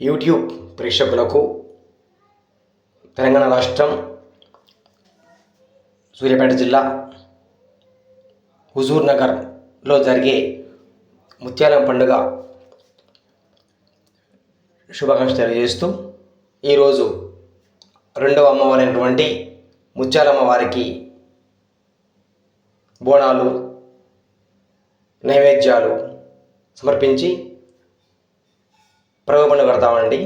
YouTube ప్రేక్షకులకు తెలంగాణ రాష్ట్రం సూర్యాపేట జిల్లా హుజూర్ నగర్లో జరిగే ముత్యాలం పండుగ శుభాకాంక్షలు తెలియజేస్తూ ఈరోజు రెండవ అమ్మవారైనటువంటి ముత్యాలమ్మ వారికి బోనాలు నైవేద్యాలు సమర్పించి ప్రలోభన కడతామండి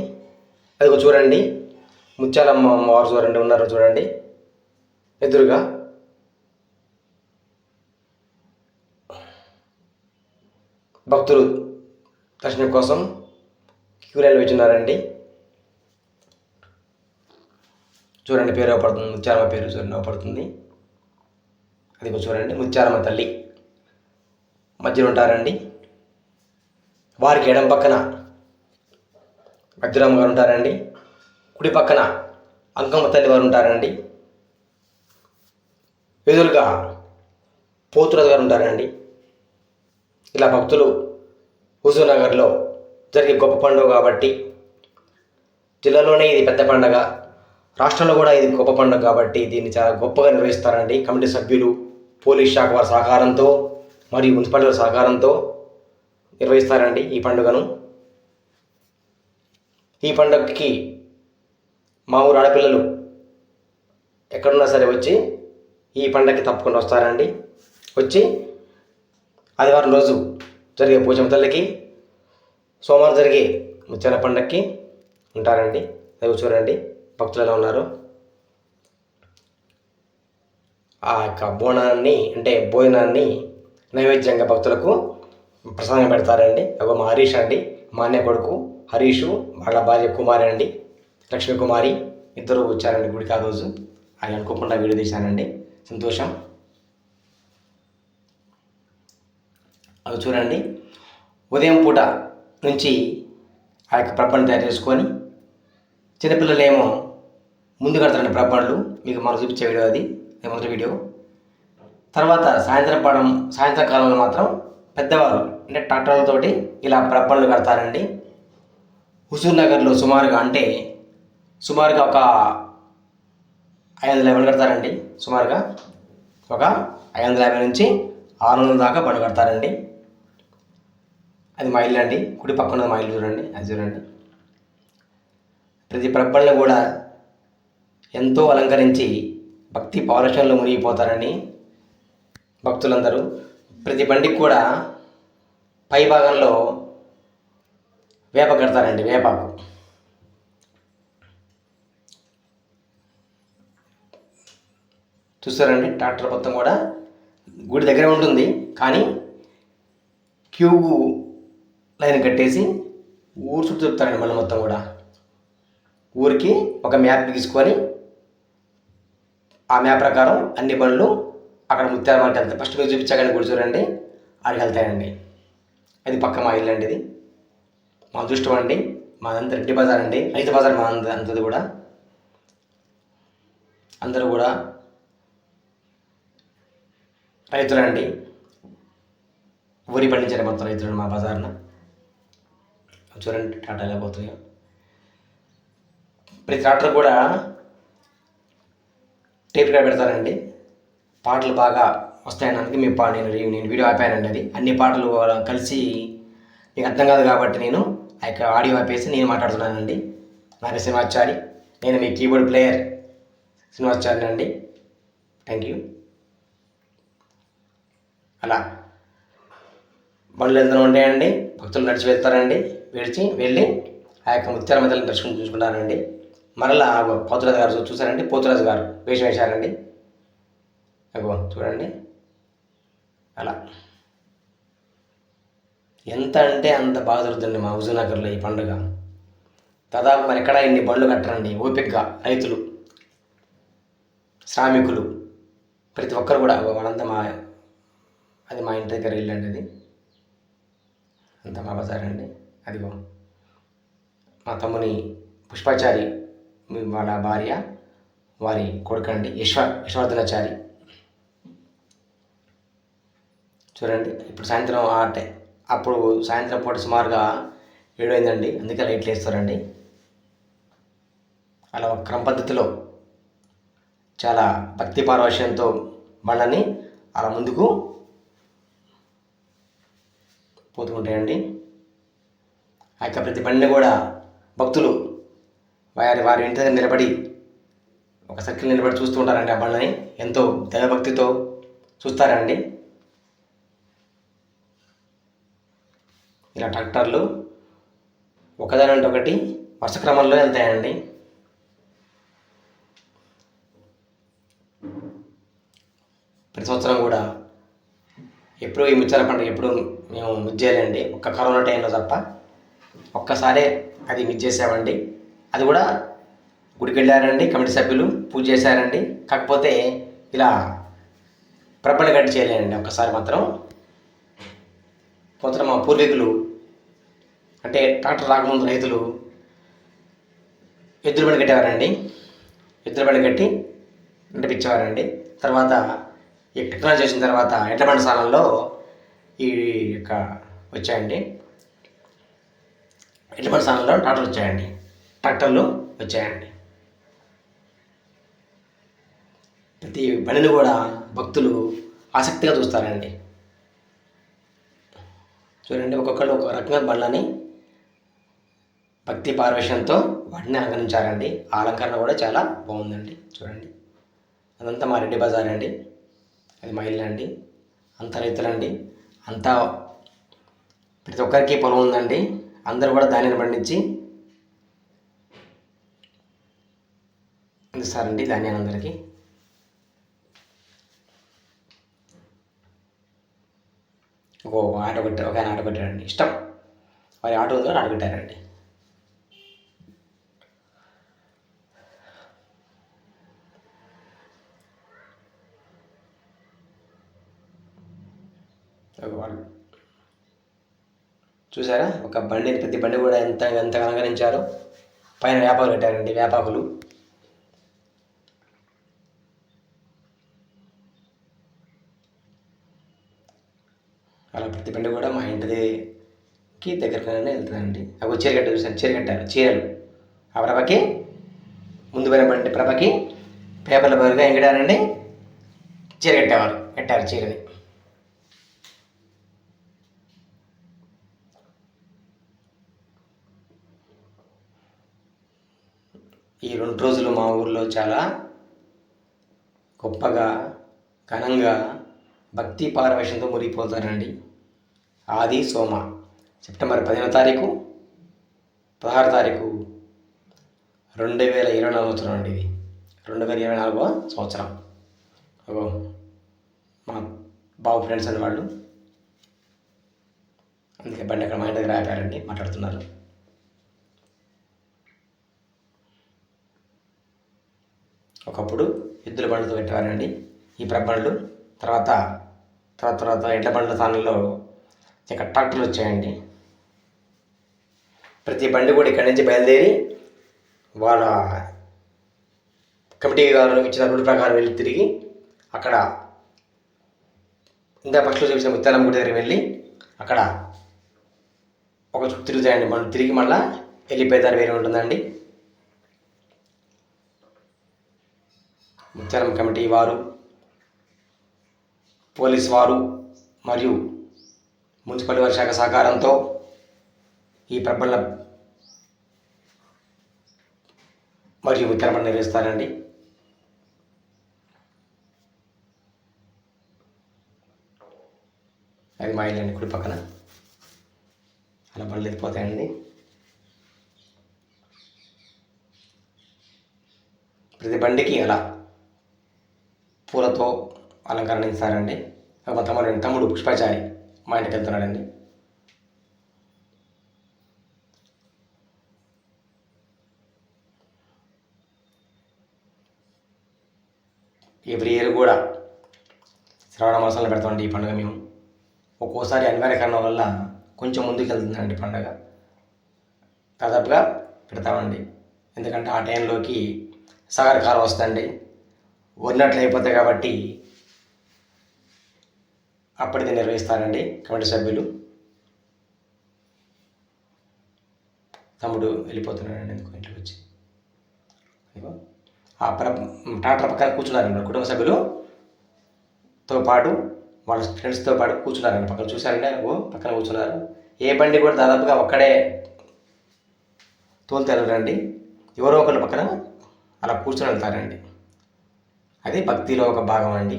అదిగో చూడండి. ముత్యాలమ్మ అమ్మవారు చూడండి ఉన్నారు చూడండి. ఎదురుగా భక్తులు దర్శనం కోసం క్యూ లైన్లో వచ్చినారండి చూడండి పేరు అవపడుతుంది ముత్యాలమ్మ పేరు చూడండి అవపడుతుంది అదిగో చూడండి ముత్యాలమ్మ తల్లి మధ్యలో ఉంటారండి. వారికి ఎడం పక్కన అర్జునమ్మ గారు ఉంటారండి. కుడి పక్కన అంకమ్మ తల్లి వారు ఉంటారండి. ఎదురుగా పోతురాజు గారు ఉంటారండి. ఇలా భక్తులు హుజూర్నగర్లో జరిగే గొప్ప పండుగ కాబట్టి జిల్లాలోనే ఇది పెద్ద పండగ. రాష్ట్రంలో కూడా ఇది గొప్ప పండుగ కాబట్టి దీన్ని చాలా గొప్పగా నిర్వహిస్తారండి. కమిటీ సభ్యులు పోలీస్ శాఖ వారి సహకారంతో మరియు మున్సిపాలిటీ సహకారంతో నిర్వహిస్తారండి ఈ పండుగను. ఈ పండుగకి మా ఊరు ఆడపిల్లలు ఎక్కడున్నా సరే వచ్చి ఈ పండగకి తప్పకుండా వస్తారండి. వచ్చి ఆదివారం రోజు జరిగే పూజమ తల్లికి సోమవారం జరిగే ముచ్చన పండగకి ఉంటారండి. అవి చూడండి భక్తులు ఎలా ఉన్నారు? ఆ యొక్క బోనాన్ని అంటే భోజనాన్ని నైవేద్యంగా భక్తులకు ప్రసాదం పెడతారండి. ఒక మా హరీష్ అండి మా అన్నయ్య కొడుకు. హరీషు వాళ్ళ భార్య కుమారి అండి. లక్ష్మీ కుమారి ఇద్దరు వచ్చారండి గుడికి ఆ రోజు. ఆయన అనుకోకుండా వీడియో తీశానండి. సంతోషం. అవి చూడండి. ఉదయం పూట నుంచి ఆ యొక్క ప్రపంచం తయారు చేసుకొని చిన్నపిల్లలేమో ముందు కడతారండి ప్రపంచలు. మీకు మనం చూపించే వీడియో అది. మొదటి వీడియో. తర్వాత సాయంత్రం పడం సాయంత్రం కాలంలో మాత్రం పెద్దవారు అంటే ట్రాక్టర్లతోటి ఇలా ప్రపంచలు కడతారండి. హుజూర్ నగర్లో సుమారుగా అంటే సుమారుగా ఒక ఐదు వందల యాభై కడతారండి. సుమారుగా ఒక ఐదు వందల యాభై నుంచి ఆరు వందల దాకా బండి కడతారండి. అది మా ఇల్లు అండి. కుడి పక్కన మా ఇల్లు చూడండి. అది చూడండి. ప్రతి ప్రబ్బల్ని కూడా ఎంతో అలంకరించి భక్తి పౌరుషంలో మునిగిపోతారని భక్తులందరూ. ప్రతి బండికి కూడా పై భాగంలో వేప కడతారండి వేపాకు చూస్తారండి ట్రాక్టర్ మొత్తం కూడా గుడి దగ్గర ఉంటుంది కానీ క్యూ లైన్ కట్టేసి ఊరు చుట్టూ చెప్తారండి మళ్ళీ మొత్తం కూడా. ఊరికి ఒక మ్యాప్ తీసుకొని ఆ మ్యాప్ ప్రకారం అన్ని బండ్లు అక్కడ ముత్యాల మార్కెట్ వెళ్తాయి ఫస్ట్ మీరు చూపించాకని గుడి చూడండి అక్కడికి వెళ్తాయండి. అది పక్క మా ఇల్లు అండి ఇది. మా అదృష్టం అండి మాదంతా రెడ్డి బజార్ అండి. రైతు బజార్ మా అంతది కూడా. అందరూ కూడా రైతులండి. వరి పండించారు మొత్తం రైతులు మా బజార్న. చూడండి టాటా ఎలా పోతున్నాయో. ప్రతి ట్రాక్టర్ కూడా టేప్ రికార్డ్ పెడతారండి. పాటలు బాగా వస్తాయనడానికి మీ పా నేను నేను వీడియో ఆపానండి అది. అన్ని పాటలు కలిసి నీకు అర్థం కాదు కాబట్టి నేను ఆ యొక్క ఆడియో ఆపేసి నేను మాట్లాడుతున్నానండి. నాకు శ్రీనివాచారి. నేను మీ కీబోర్డ్ ప్లేయర్ శ్రీనివాచారి అండి. థ్యాంక్ యూ అలా. బండ్లు ఎంత ఉంటాయండి? భక్తులు నడిచి వెళ్తారండి. విడిచి వెళ్ళి ఆ యొక్క ముత్యాల మధ్యలో దర్శనం చూసుకుంటారండి. మరలా పోతురాజు గారు చూసారండి పోతురాజు గారు వేషం వేశారండి. అగో చూడండి. అలా. ఎంత అంటే అంత బాగా జరుగుతుంది మా హుజూనగర్లో ఈ పండుగ. దాదాపు మరి ఎక్కడ ఇన్ని బండ్లు కట్టరండి ఓపికగా రైతులు శ్రామికులు. ప్రతి ఒక్కరు కూడా వాళ్ళంతా మా అది మా ఇంటి దగ్గర ఇల్లు అండి అది. అంత మా బజార్ అండి. అదిగో మా తమ్ముని పుష్పాచారి వాళ్ళ భార్య వారి కొడుకండి యశ్వ యశ్వర్ధనాచారి. చూడండి ఇప్పుడు సాయంత్రం ఆ టైం అప్పుడు సాయంత్రం పూట సుమారుగా ఏడు అందుకే లైట్లు వేస్తారండి. అలా ఒక క్రమ పద్ధతిలో చాలా భక్తి పారవశ్యంతో బండని అలా ముందుకు పోతుంటాయండి. ఆ యొక్క ప్రతి బండిని కూడా భక్తులు వారి వారి ఇంటి దగ్గర నిలబడి ఒక సర్కిల్ నిలబడి చూస్తూ ఉంటారండి ఆ బండని. ఎంతో దైవభక్తితో చూస్తారండి. ఇలా ట్రాక్టర్లు ఒకదానంటే ఒకటి వరుస క్రమంలో వెళ్తాయండి. ప్రతి సంవత్సరం కూడా ఎప్పుడు ఈ ముచ్చాల పండుగ ఎప్పుడు మేము మిస్ ఒక్క కరోనా టైంలో తప్ప ఒక్కసారే అది మిస్ చేసామండి అది కూడా గుడికి వెళ్ళారండి కమిటీ సభ్యులు పూజ చేశారండి. కాకపోతే ఇలా ప్రపంచ గట్టి చేయలేనండి ఒక్కసారి మాత్రం కొంత మా పూర్వీకులు అంటే ట్రాక్టర్ రాకముందు రైతులు ఎద్దుల బండి కట్టేవారండి. ఎద్దుల బండి కట్టి నడిపించేవారండి తర్వాత ఈ టెక్నాలజీ వచ్చిన తర్వాత ఎడ్ల బండి స్థానంలో ఈ యొక్క వచ్చాయండి. ఎడ్ల బండి స్థానంలో ట్రాక్టర్లు వచ్చాయండి. ట్రాక్టర్లు వచ్చాయండి. ప్రతి బండిని కూడా భక్తులు ఆసక్తిగా చూస్తారండి. చూడండి ఒక్కొక్కళ్ళు ఒక రకమైన బండ్లని భక్తి పారవేశంతో వాటిని అలంకరించారండి. అలంకరణ కూడా చాలా బాగుందండి. చూడండి. అదంతా మా రెడ్డి బజార్ అండి. అది మా ఇల్లు అండి. అంత రైతులండి. అంతా ప్రతి ఒక్కరికి పొలం ఉందండి. అందరూ కూడా ధాన్యాన్ని పండించి అందిస్తారండి ధాన్యాన్ని అందరికీ. ఒక ఆట కొట్టారు ఒక ఆయన ఆట కొట్టారండి ఇష్టం. వారి ఆటో ఉందో ఆట కొట్టారండి ఒక వాళ్ళు చూసారా ఒక బండిని ప్రతి బండి కూడా ఎంత ఎంత అలంకరించారు. పైన వేపాకులు పెట్టారండి వేపాకులు. అలా ప్రతి బండి కూడా మా ఇంటికి దగ్గరగానే వెళ్తుందండి. అవి చీర కట్ట చూసాను చీర కట్టారు చీరలు. ఆ ప్రభకి ముందు పోయిన బండి ప్రభకి పేపర్ల బదులుగా ఏం కట్టారండి చీర కట్టేవారు కట్టారు చీరని. ఈ రెండు రోజులు మా ఊర్లో చాలా గొప్పగా ఘనంగా భక్తి పారవేశంతో మురిగిపోతారండి ఆది సోమ. సెప్టెంబర్ పదిహేనో తారీఖు పదహారు తారీఖు రెండు వేల ఇరవై నాలుగు సంవత్సరం అండి ఇది. రెండు వేల ఇరవై నాలుగో సంవత్సరం. ఓ మా బాబు ఫ్రెండ్స్ అండి వాళ్ళు. అందుకే బండి అక్కడ మా ఇంటి దగ్గర ఆపారండి మాట్లాడుతున్నారు. ఒకప్పుడు ఎద్దుల బండ్లతో పెట్టేవారండి ఈ ప్రబండ్లు తర్వాత తర్వాత తర్వాత ఎడ్ల బండ్ల స్థానంలో ఇక ట్రాక్టర్లు వచ్చాయండి. ప్రతి బండి కూడా ఇక్కడి నుంచి బయలుదేరి వాళ్ళ కమిటీ గారు ఇచ్చిన రూల్ ప్రకారం వెళ్ళి తిరిగి అక్కడ ఇంకా పక్షులు చూసిన ముత్యాలం గుడి దగ్గర వెళ్ళి అక్కడ ఒక చుట్టూ తిరుగుతాయండి. మనం తిరిగి మళ్ళీ వెళ్ళిపోయేదారి వేరే ఉంటుందండి. ముత్యాలం కమిటీ వారు పోలీస్ వారు మరియు మున్సిపల్ వారి శాఖ సహకారంతో ఈ ప్రబల మరియు విక్రమణ నిర్వహిస్తారండి. అది మా ఇల్లండి కుడి పక్కన అలా బండ్లు ఎత్తిపోతాయండి ప్రతి బండికి అలా పూలతో అలంకరణ ఇస్తారండి మా తమ్ముడు తమ్ముడు పుష్పచారి మా ఇంటికి వెళ్తున్నాడండి. ఎవ్రీ ఇయర్ కూడా శ్రావణ మాసంలో పెడతామండి ఈ పండుగ మేము. ఒక్కోసారి అనివార్య కారణం వల్ల కొంచెం ముందుకు వెళ్తుందండి పండుగ. దాదాపుగా పెడతామండి. ఎందుకంటే ఆ టైంలోకి సాగర్ కాలం వస్తుందండి. ఉన్నట్లు అయిపోతాయి కాబట్టి అప్పటిది నిర్వహిస్తారండి కమిటీ సభ్యులు. తమ్ముడు వెళ్ళిపోతున్నాడు ఎందుకు ఇంటికి వచ్చి. ఆ ప్ర ట్రాక్టర్ పక్కన కూర్చున్నారండి కుటుంబ సభ్యులుతో పాటు వాళ్ళ ఫ్రెండ్స్తో పాటు కూర్చున్నారండి పక్కన చూశారంటే ఓ పక్కన కూర్చున్నారు. ఏ బండి కూడా దాదాపుగా ఒక్కడే తోలుతారండి ఎవరో ఒకళ్ళ పక్కన అలా కూర్చొని వెళ్తారండి. అది భక్తిలో ఒక భాగం అండి.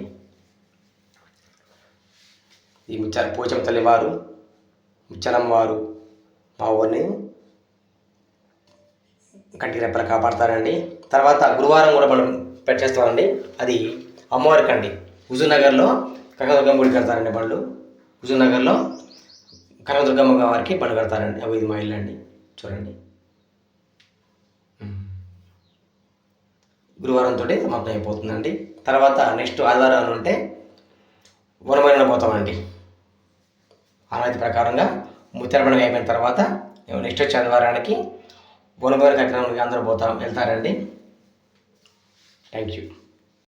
ఈ ముచ్చ పోచమ్మ తల్లివారు ముచ్చలమ్మవారు మా ఊరిని కంటి రెప్పలు కాపాడతారండి. తర్వాత గురువారం కూడా మనం పెట్టేస్తామండి. అది అమ్మవారికి అండి హుజూర్నగర్లో కనకదుర్గమ్మ గుడి కడతారండి బండ్లు హుజూర్నగర్లో కనకదుర్గమ్మ వారికి బండ్లు కడతారండి. అవి ఇది మా ఇల్లు అండి చూడండి. గురువారంతో సమాప్తం అయిపోతుందండి. తర్వాత నెక్స్ట్ ఆదివారం ఉంటే వనమైన పోతామండి. ఆనతి ప్రకారంగా ముత్యాల అయిపోయిన తర్వాత నెక్స్ట్ వచ్చే ఆదివారానికి వనమైన కార్యక్రమానికి అందరూ పోతాం వెళ్తారండి. Thank you